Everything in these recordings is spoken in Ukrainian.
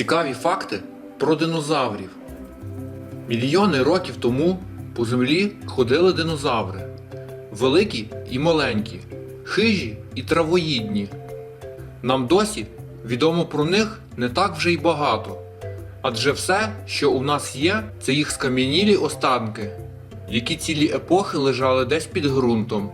Цікаві факти про динозаврів. Мільйони років тому по землі ходили динозаври. Великі і маленькі, хижі і травоїдні. Нам досі відомо про них не так вже й багато. Адже все, що у нас є, це їх скам'янілі останки, які цілі епохи лежали десь під ґрунтом.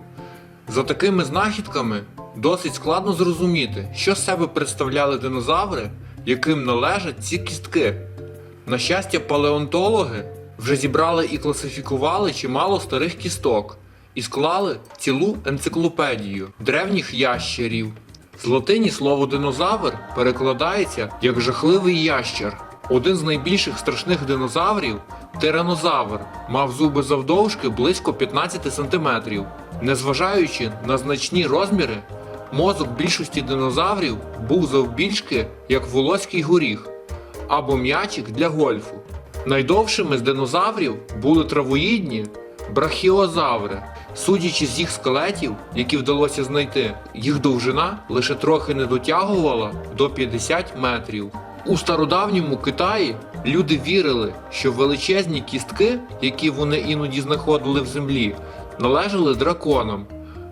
За такими знахідками досить складно зрозуміти, що з себе представляли динозаври, яким належать ці кістки. На щастя, палеонтологи вже зібрали і класифікували чимало старих кісток і склали цілу енциклопедію древніх ящерів. З латині слово динозавр перекладається як жахливий ящер. Один з найбільших страшних динозаврів тиранозавр мав зуби завдовжки близько 15 см. Незважаючи на значні розміри, мозок більшості динозаврів був завбільшки як волоський горіх або м'ячик для гольфу. Найдовшими з динозаврів були травоїдні брахіозаври. Судячи з їх скелетів, які вдалося знайти, їх довжина лише трохи не дотягувала до 50 метрів. У стародавньому Китаї люди вірили, що величезні кістки, які вони іноді знаходили в землі, належали драконам.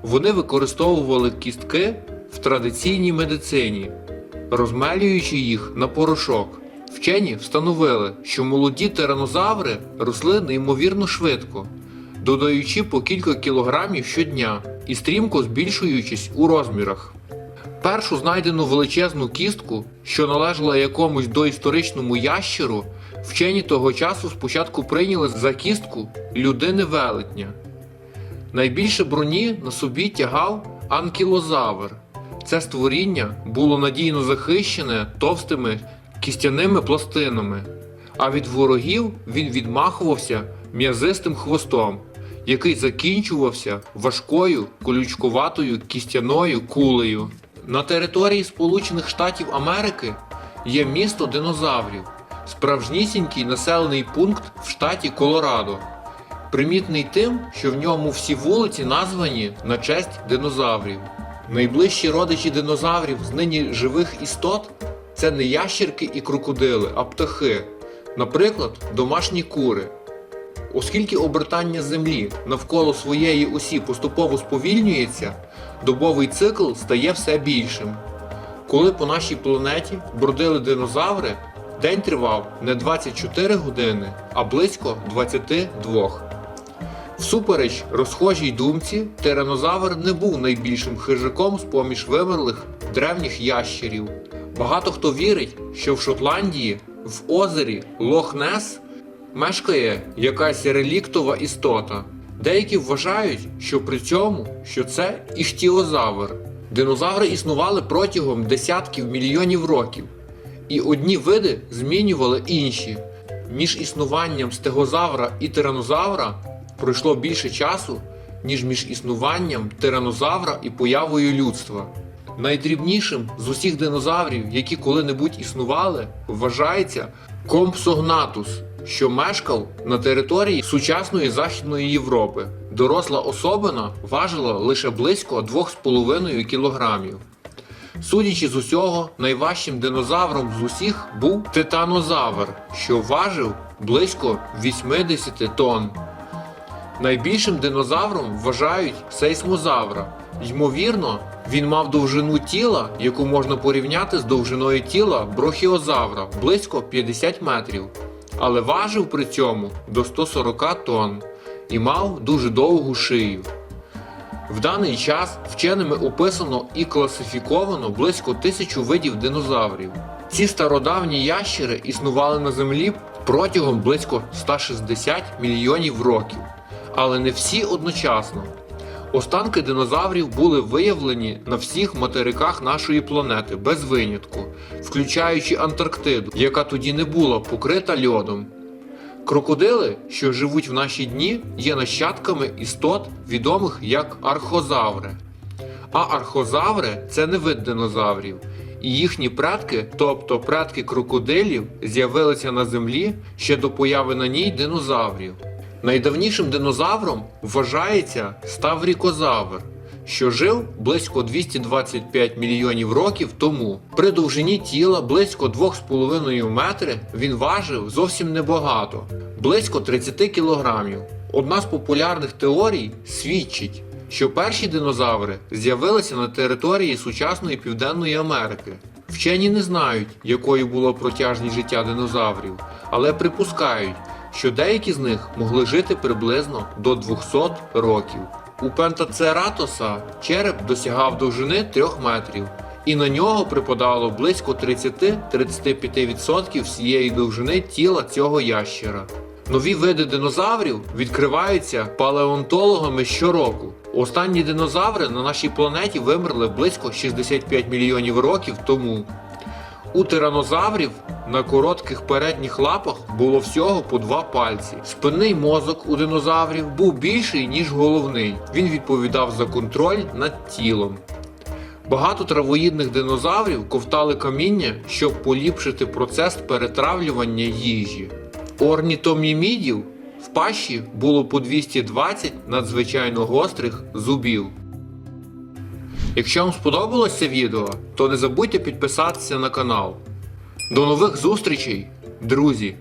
Вони використовували кістки в традиційній медицині, розмелюючи їх на порошок. Вчені встановили, що молоді тиранозаври росли неймовірно швидко, додаючи по кілька кілограмів щодня і стрімко збільшуючись у розмірах. Першу знайдену величезну кістку, що належала якомусь доісторичному ящеру, вчені того часу спочатку прийняли за кістку людини велетня. Найбільше броні на собі тягав анкілозавр. Це створіння було надійно захищене товстими кістяними пластинами, а від ворогів він відмахувався м'язистим хвостом, який закінчувався важкою колючкуватою кістяною кулею. На території Сполучених Штатів Америки є місто динозаврів, справжнісінький населений пункт в штаті Колорадо. Примітний тим, що в ньому всі вулиці названі на честь динозаврів. Найближчі родичі динозаврів з нині живих істот це не ящерки і крокодили, а птахи, наприклад, домашні кури. Оскільки обертання Землі навколо своєї осі поступово сповільнюється, добовий цикл стає все більшим. Коли по нашій планеті бродили динозаври, день тривав не 24 години, а близько 22. Всупереч розхожій думці, тиранозавр не був найбільшим хижаком з-поміж вимерлих древніх ящерів. Багато хто вірить, що в Шотландії в озері Лох-Нес мешкає якась реліктова істота. Деякі вважають, що при цьому що це іхтіозавр. Динозаври існували протягом десятків мільйонів років, і одні види змінювали інші. Між існуванням стегозавра і тиранозавра пройшло більше часу, ніж між існуванням тиранозавра і появою людства. Найдрібнішим з усіх динозаврів, які коли-небудь існували, вважається Компсогнатус, що мешкав на території сучасної Західної Європи. Доросла особина важила лише близько 2,5 кілограмів. Судячи з усього, найважчим динозавром з усіх був титанозавр, що важив близько 80 тонн. Найбільшим динозавром вважають сейсмозавра. Ймовірно, він мав довжину тіла, яку можна порівняти з довжиною тіла брохіозавра близько 50 метрів, але важив при цьому до 140 тонн і мав дуже довгу шию. В даний час вченими описано і класифіковано близько тисячу видів динозаврів. Ці стародавні ящери існували на землі протягом близько 160 мільйонів років, але не всі одночасно. Останки динозаврів були виявлені на всіх материках нашої планети без винятку, включаючи Антарктиду, яка тоді не була покрита льодом. Крокодили, що живуть в наші дні, є нащадками істот, відомих як архозаври. А архозаври це не вид динозаврів, і їхні предки, тобто предки крокодилів, з'явилися на землі ще до появи на ній динозаврів. Найдавнішим динозавром вважається ставрікозавр. що жив близько 225 мільйонів років тому. При довжині тіла близько 2,5 метри він важив зовсім небагато, близько 30 кілограмів. Одна з популярних теорій свідчить, що перші динозаври з'явилися на території сучасної Південної Америки. Вчені не знають, якою було протяжність життя динозаврів, але припускають, що деякі з них могли жити приблизно до 200 років. У пентацератоса череп досягав довжини 3 метрів, і на нього припадало близько 30-35% всієї довжини тіла цього ящера. Нові види динозаврів відкриваються палеонтологами щороку. Останні динозаври на нашій планеті вимерли близько 65 мільйонів років тому. У тиранозаврів на коротких передніх лапах було всього по два пальці. Спинний мозок у динозаврів був більший, ніж головний. Він відповідав за контроль над тілом. Багато травоїдних динозаврів ковтали каміння, щоб поліпшити процес перетравлювання їжі. Орнітомімідів в пащі було по 220 надзвичайно гострих зубів. Якщо вам сподобалось це відео, то не забудьте підписатися на канал. До нових зустрічей, друзі!